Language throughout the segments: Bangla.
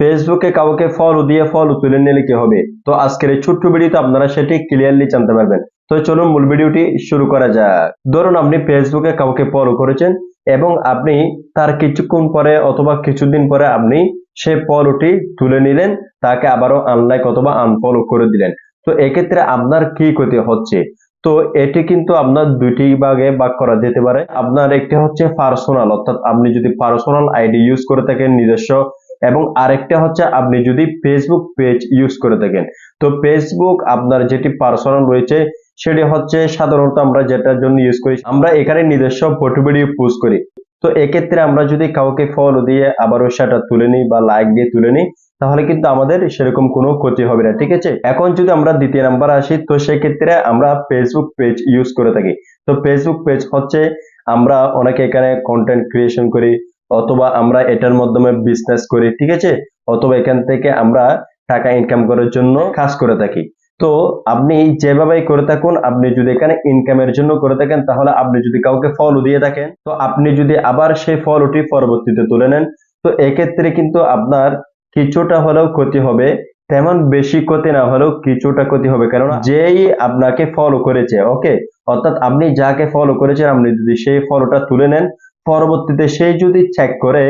ফেসবুকে কাউকে ফলো দিয়ে ফলো তুলে নিলে কি হবে? তো আজকের এই ছোট্ট ভিডিওতে আপনারা সেটি ক্লিয়ারলি জানতে পারবেন। তো চলুন মূল ভিডিওটি শুরু করা যাক। ধরুন আপনি ফেসবুকে কাউকে ফলো করেছেন এবং আপনি তার কিছুক্ষণ পরে অথবা কিছুদিন পরে আপনি সেই ফলোটি তুলে নিলেন, তাকে আবারও আনলাইক অথবা আনফলো করে দিলেন। তো এক্ষেত্রে আপনার কি ক্ষতি হচ্ছে? তো এটি কিন্তু আপনার দুইটি ভাগে ভাগ করা যেতে পারে। আপনার একটি হচ্ছে পার্সোনাল অর্থাৎ আপনি যদি পার্সোনাল আইডি ইউজ করে থাকেন নিজস্ব এবং আরেকটা হচ্ছে আপনি যদি ফেসবুক পেজ ইউজ করে থাকেন। তো ফেসবুক আপনার যেটি পার্সোনাল রয়েছে, সেটি হচ্ছে সাধারণত আমরা যেটার জন্য ইউজ করি, আমরা এখানে নিজস্ব ফটো ভিডিও পোস্ট করি। তো এক্ষেত্রে আমরা যদি কাউকে ফলো দিয়ে আবারও সেটা তুলে নিই বা লাইক দিয়ে তুলে নিই, তাহলে কিন্তু আমাদের সেরকম কোনো ক্ষতি হবে না, ঠিক আছে? এখন যদি আমরা দ্বিতীয় নাম্বার আসি, তো সেক্ষেত্রে আমরা ফেসবুক পেজ ইউজ করে থাকি। তো ফেসবুক পেজ হচ্ছে আমরা অনেকে এখানে কন্টেন্ট ক্রিয়েশন করি অথবা আমরা এটার মাধ্যমে বিজনেস করি, ঠিক আছে? অথবা এখান থেকে আমরা টাকা ইনকাম করার জন্য কাজ করে থাকি। তো আপনি যেভাবেই করে থাকুন, আপনি যদি এখানে ইনকামের জন্য করে থাকেন, তাহলে আপনি যদি কাউকে ফলো দিয়ে থাকেন, তো আপনি যদি আবার সেই ফলোটি পরবর্তীতে তুলে নেন, তো এক্ষেত্রে কিন্তু আপনার কিছুটা হলেও ক্ষতি হবে, তেমন বেশি ক্ষতি না হলেও কিছুটা ক্ষতি হবে। কারণ যেই আপনাকে ফলো করেছে ওকে অর্থাৎ আপনি যাকে ফলো করেছেন, আপনি যদি সেই ফলোটা তুলে নেন পরবর্তীতে সেই যদি চেক করে,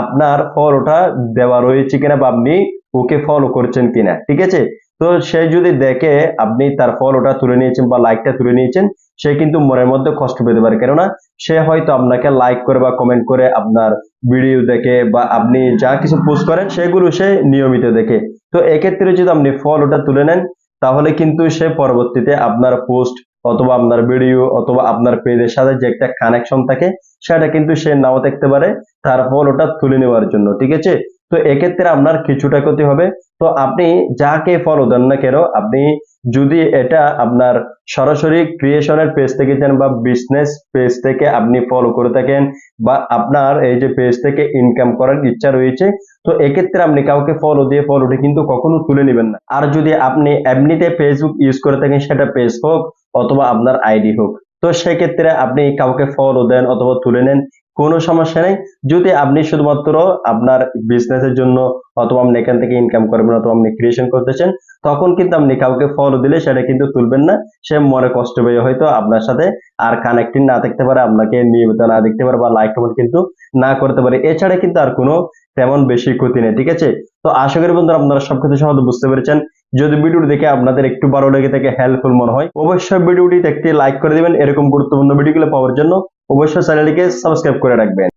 আপনার ফলোটা দেওয়া রয়েছে কিনা বা আপনি ওকে ফলো করছেন কিনা, ঠিক আছে? তো সে যদি দেখে আপনি তার ফলোটা তুলে নিয়েছেন বা লাইকটা তুলে নিয়েছেন, সে কিন্তু মনের মধ্যে কষ্ট পেতে পারে। কেননা সে হয়তো আপনাকে লাইক করে বা কমেন্ট করে আপনার ভিডিও দেখে বা আপনি যা কিছু পোস্ট করেন, সেগুলো সে নিয়মিত দেখে। তো এক্ষেত্রে যদি আপনি ফলোটা তুলে নেন, তাহলে কিন্তু সে পরবর্তীতে আপনার পোস্ট অথবা আপনার ভিডিও অথবা আপনার পেজের সাথে যে একটা কানেকশন থাকে, সেটা কিন্তু সে নাও দেখতে পারে, তারপর ফলোটা তুলে নেওয়ার জন্য, ঠিক আছে? তো এক্ষেত্রে আপনার কিছুটা ক্ষতি হবে। তো আপনি যাকে ফলো দেন না কেন, আপনি যদি এটা আপনার সরাসরি ক্রিয়েশনের পেজ থেকে যান বা বিজনেস পেজ থেকে আপনি ফলো করে থাকেন বা আপনার এই যে পেজ থেকে ইনকাম করার ইচ্ছা রয়েছে, তো এক্ষেত্রে আপনি কাউকে ফলো দিয়ে ফলোটি কিন্তু কখনো তুলে নেবেন না। আর যদি আপনি এমনিতে ফেসবুক ইউজ করে থাকেন, সেটা পেজ হোক অথবা আপনার আইডি হোক। তো সেক্ষেত্রে আপনি কাউকে ফলো দেন অথবা তুলে নেন, কোনো সমস্যা নেই। যদি আপনি শুধুমাত্র আপনার বিজনেসের জন্য অথবা আপনি এখান থেকে ইনকাম করবেন অথবা আপনি ক্রিয়েশন করতেছেন তখন কিন্তু আপনি কাউকে ফলো দিলে সেটা কিন্তু তুলবেন না। সে মনে কষ্ট পেয়ে হয়তো আপনার সাথে আর কানেক্টিং না দেখতে পারে, আপনাকে নিয়মিত না দেখতে পারে বা লাইক কমেন্ট কিন্তু না করতে পারে। এছাড়া কিন্তু আর কোনো তেমন বেশি ক্ষতি নেই, ঠিক আছে? তো আশা করি বন্ধুরা আপনারা সবকিছু সহজে বুঝতে পেরেছেন। যদি ভিডিওটি দেখে আপনাদের একটু ভালো লেগে থাকে হেল্পফুল মনে হয়, অবশ্যই ভিডিওটি দেখতে লাইক করে দিবেন। এরকম গুরুত্বপূর্ণ ভিডিওগুলো পাওয়ার জন্য অবশ্যই চ্যানেলটিকে সাবস্ক্রাইব করে রাখবেন।